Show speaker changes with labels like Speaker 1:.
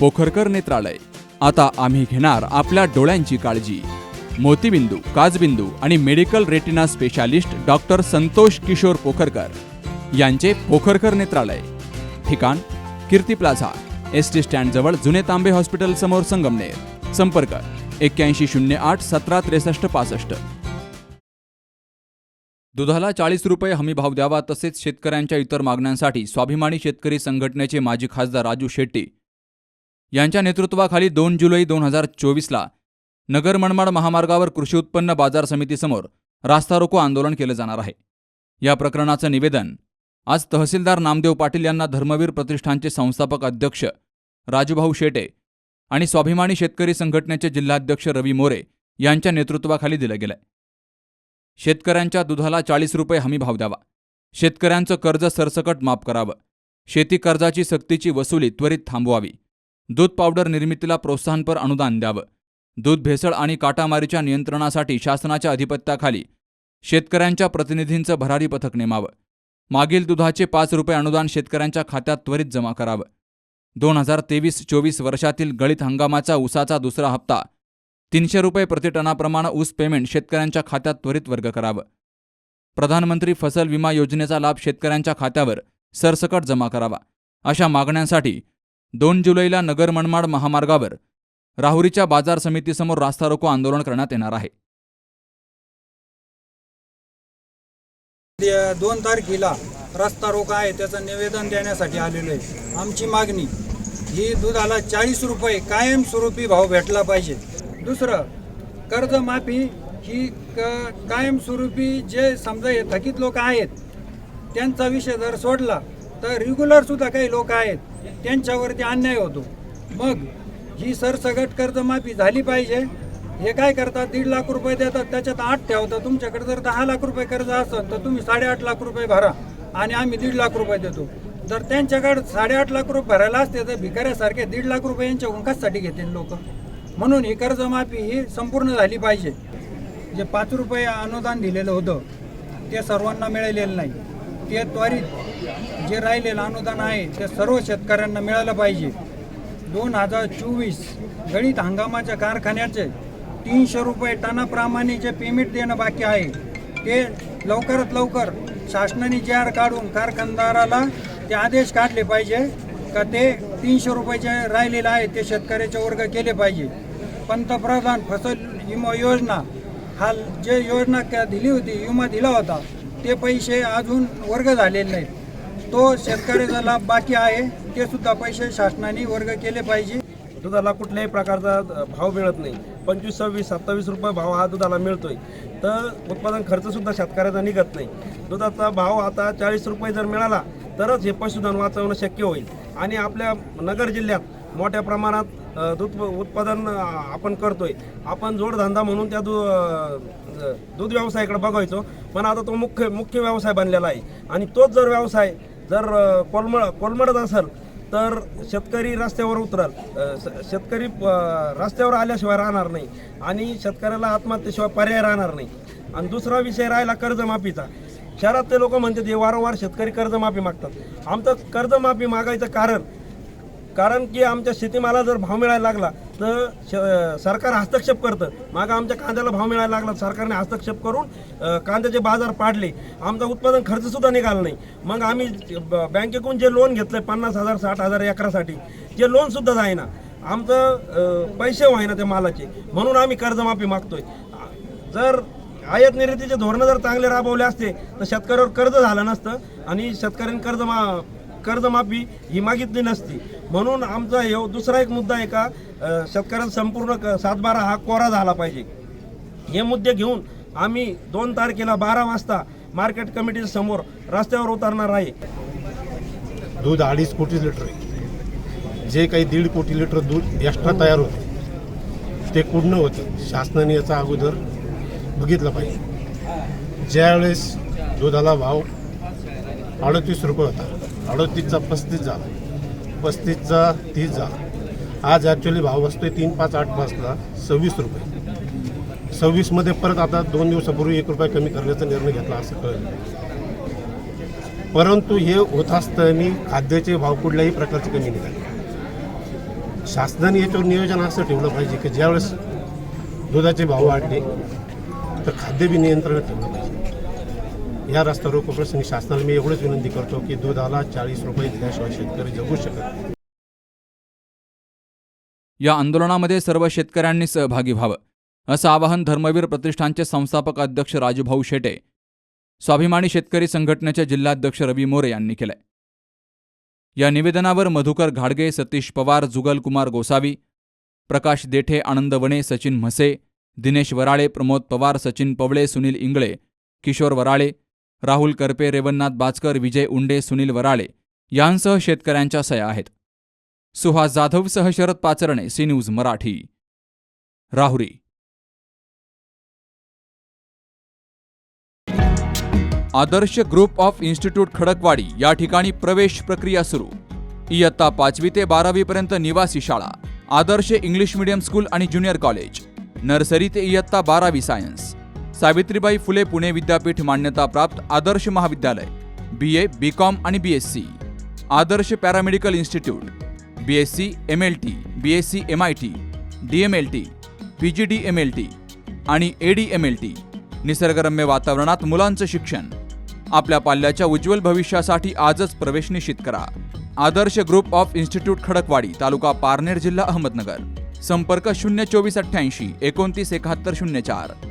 Speaker 1: पोखरकर नेत्रालय. आता आम्ही घेणार आपल्या डोळ्यांची काळजी. मोतीबिंदू काजबिंदू आणि medical retina specialist doctor Santosh Kishor Pokharkar यांचे पोखरकर नेत्रालय. ठिकाण कीर्ती प्लाझा एस टी स्टँडजवळ जुने तांबे हॉस्पिटल समोर संगमनेर. संपर्क एक्क्याऐंशी शून्य आठ सतरा त्रेसष्ट पासष्ट. दुधाला चाळीस रुपये हमी भाव द्यावा तसेच शेतकऱ्यांच्या इतर मागण्यांसाठी स्वाभिमानी शेतकरी संघटनेचे माजी खासदार राजू शेट्टी यांच्या नेतृत्वाखाली दोन जुलै दोन हजार चोवीसला नगर मनमाड महामार्गावर कृषी उत्पन्न बाजार समितीसमोर रास्ता रोको आंदोलन केलं जाणार आहे. या प्रकरणाचं निवेदन आज तहसीलदार नामदेव पाटील यांना धर्मवीर प्रतिष्ठानचे संस्थापक अध्यक्ष राजूभाऊ शेटे आणि स्वाभिमानी शेतकरी संघटनेचे जिल्हाध्यक्ष रवी मोरे यांच्या नेतृत्वाखाली दिलं गेलंय. शेतकऱ्यांच्या दुधाला चाळीस रुपये हमी भाव द्यावा. शेतकऱ्यांचं कर्ज सरसकट माफ करावं. शेती कर्जाची सक्तीची वसुली त्वरित थांबवावी. दूध पावडर निर्मितीला प्रोत्साहनपर अनुदान द्यावं. दूध भेसळ आणि काटामारीच्या नियंत्रणासाठी शासनाच्या अधिपत्याखाली शेतकऱ्यांच्या प्रतिनिधींचं भरारी पथक नेमावं. मागील दुधाचे पाच रुपये अनुदान शेतकऱ्यांच्या खात्यात त्वरित जमा करावं. दोन हजार तेवीस चोवीस वर्षातील गळीत हंगामाचा ऊसाचा दुसरा हप्ता तीनशे रुपये प्रतिटनाप्रमाणे ऊस पेमेंट शेतकऱ्यांच्या खात्यात त्वरित वर्ग करावं. प्रधानमंत्री फसल विमा योजनेचा लाभ शेतकऱ्यांच्या खात्यावर सरसकट जमा करावा. अशा मागण्यांसाठी दोन जुलैला नगर मनमाड महामार्गावर राहुरीच्या बाजार समितीसमोर रास्ता रोको आंदोलन करण्यात येणार आहे.
Speaker 2: दोन तारखेला रस्ता रोका आहे त्याचं निवेदन देण्यासाठी आलेलो आहे. आमची मागणी ही दुधाला चाळीस रुपये कायमस्वरूपी भाव भेटला पाहिजे. दुसरं कर्जमाफी ही क कायमस्वरूपी जे समजा हे थकीत लोक आहेत त्यांचा विषय जर सोडला तर रेग्युलरसुद्धा काही लोक आहेत त्यांच्यावरती अन्याय होतो. मग ही सरसगट कर्जमाफी झाली पाहिजे. हे काय करतात? दीड लाख रुपये देतात. त्याच्यात आठ ठेवतात. तुमच्याकडे जर दहा लाख रुपये कर्ज असेल तर तुम्ही साडेआठ लाख रुपये भरा आणि आम्ही दीड लाख रुपये देतो. जर त्यांच्याकडे साडेआठ लाख रुपये भरायला असते तर भिकाऱ्यासारखे दीड लाख रुपये यांच्याकडून कशासाठी घेतील लोक. म्हणून ही कर्जमाफी ही संपूर्ण झाली पाहिजे. जे पाच रुपये अनुदान दिलेलं होतं ते सर्वांना मिळालेलं नाही. ते त्वरित जे राहिलेलं अनुदान आहे ते सर्व शेतकऱ्यांना मिळालं पाहिजे. दोन हजार चोवीस गणित हंगामाच्या कारखान्याचे तीनशे रुपये टनाप्रमाणे जे पेमेंट देणं बाकी आहे ते लवकरात लवकर शासनाने जे आर काढून कारखानदाराला ते आदेश काढले पाहिजे का ते तीनशे रुपयाचे राहिलेलं राहिलेले आहे ते शेतकऱ्याचे वर्ग केले पाहिजे. पंतप्रधान फसल विमा योजना हा जे योजना क्या दिली होती विमा दिला होता ते पैसे अजून वर्ग झालेले नाहीत. तो शेतकऱ्याचा लाभ बाकी आहे ते सुद्धा पैसे शासनाने वर्ग केले पाहिजे.
Speaker 3: दुधाला कुठल्याही प्रकारचा भाव मिळत नाही. पंचवीस सव्वीस सत्तावीस रुपये भाव हा दुधाला मिळतोय. तर उत्पादन खर्चसुद्धा शेतकऱ्याचा निघत नाही. दुधाचा भाव आता चाळीस रुपये जर मिळाला तरच हे पशुधन वाचवणं शक्य होईल. आणि आपल्या नगर जिल्ह्यात मोठ्या प्रमाणात दूध उत्पादन आपण करतोय. आपण जोडधंदा म्हणून त्या दू दूध व्यवसायाकडे बघायचो. पण आता तो मुख्य मुख्य व्यवसाय बनलेला आहे. आणि तोच जर व्यवसाय जर कोलमळ कोलमडत असेल तर शेतकरी रस्त्यावर उतरल. शेतकरी रस्त्यावर आल्याशिवाय राहणार नाही. आणि शेतकऱ्याला आत्महत्येशिवाय पर्याय राहणार नाही. आणि दुसरा विषय राहिला कर्जमाफीचा. शहरातले लोक म्हणतात हे वारंवार शेतकरी कर्जमाफी मागतात. आमचं कर्जमाफी मागायचं कारण कारण की आमच्या शेतीमाला जर भाव मिळायला लागला तर श- सरकार हस्तक्षेप करतं. मागं आमच्या कांद्याला भाव मिळायला लागला सरकारने हस्तक्षेप करून कांद्याचे बाजार पाडले. आमचा उत्पादन खर्चसुद्धा निघाला नाही. मग आम्ही ब- बँकेकडून जे लोन घेतलं पन्नास हजार साठ हजार एकरासाठी जे लोनसुद्धा जाईना. आमचं पैसे व्हायना त्या मालाचे. म्हणून आम्ही कर्जमाफी मागतोय. जर आयात निर्यातीचे धोरणं जर चांगले राबवले असते तर शेतकऱ्यावर कर्ज झालं नसतं आणि शेतकऱ्यांनी कर्ज मा कर्जमाफी ही मागितली नसती. म्हणून आमचा हे दुसरा एक मुद्दा आहे का शेतकऱ्यांचा संपूर्ण क- सातबारा हा कोरा झाला पाहिजे. हे मुद्दे घेऊन आम्ही दोन तारखेला बारा वाजता मार्केट कमिटी समोर रस्त्यावर उतरणार आहे.
Speaker 4: दूध अडीच कोटी लिटर आहे. जे काही दीड कोटी लिटर दूध एक्स्ट्रा तयार होते ते कुठनं होतं. शासनाने याचा अगोदर बघितलं पाहिजे. ज्यावेळेस दुधाला भाव अडतीस रुपये होता अडतीसचा पस्तीस झाला. पस्तीसचा तीसचा आज ॲक्च्युली भाव बसतो आहे तीन पाच आठ पाचला सव्वीस रुपये. सव्वीसमध्ये परत आता दोन दिवसापूर्वी एक रुपये कमी करण्याचा निर्णय घेतला असं कळलं. परंतु हे होत असताना खाद्याचे भाव कुठल्याही प्रकारचे कमी निघाले शासनाने याच्यावर नियोजन असं ठेवलं पाहिजे की ज्यावेळेस दुधाचे भाव वाढले तर खाद्य बी नियंत्रणात ठेवलं पाहिजे. या रस्ता रोको प्रसंगी शासनाला मी एवढंच विनंती करतो की दुधाला चाळीस रुपये दिल्याशिवाय शेतकरी जगू शकत
Speaker 1: या आंदोलनामध्ये सर्व शेतकऱ्यांनी सहभागी व्हावं असं आवाहन धर्मवीर प्रतिष्ठानचे संस्थापक अध्यक्ष राजूभाऊ शेटे स्वाभिमानी शेतकरी संघटनेचे जिल्हाध्यक्ष रवी मोरे यांनी केलंय. या निवेदनावर मधुकर घाडगे सतीश पवार जुगलकुमार गोसावी प्रकाश देठे आनंद वणे सचिन म्हसे दिनेश वराळे प्रमोद पवार सचिन पवळे सुनील इंगळे किशोर वराळे राहुल करपे रेवन्नाथ बाचकर विजय उंडे सुनील वराळे यांसह शेतकऱ्यांच्या सया आहेत. Suhas जाधवसह Sharad Pacharne C news Marathi. Rahuri. Adarsh group of institute Khadakwadi या ठिकाणी प्रवेश प्रक्रिया सुरू. इयत्ता पाचवी ते बारावी पर्यंत निवासी शाळा आदर्श इंग्लिश मीडियम स्कूल आणि ज्युनियर कॉलेज नर्सरी ते इयत्ता बारावी सायन्स. सावित्रीबाई फुले पुणे विद्यापीठ मान्यताप्राप्त आदर्श महाविद्यालय बी ए बी कॉम आणि B S C Adarsh paramedical institute B S C M L T B S C M I T D M L T P G D M L T आणि A D M L T निसर्गरम्य वातावरणात मुलांचं शिक्षण. आपल्या पाल्याच्या उज्ज्वल भविष्यासाठी आजच प्रवेश निश्चित करा. Adarsh group of institute Khadakwadi तालुका पारनेर जिल्हा अहमदनगर. संपर्क शून्य चोवीस अठ्ठ्याऐंशी एकोणतीस एकाहत्तर शून्य चार.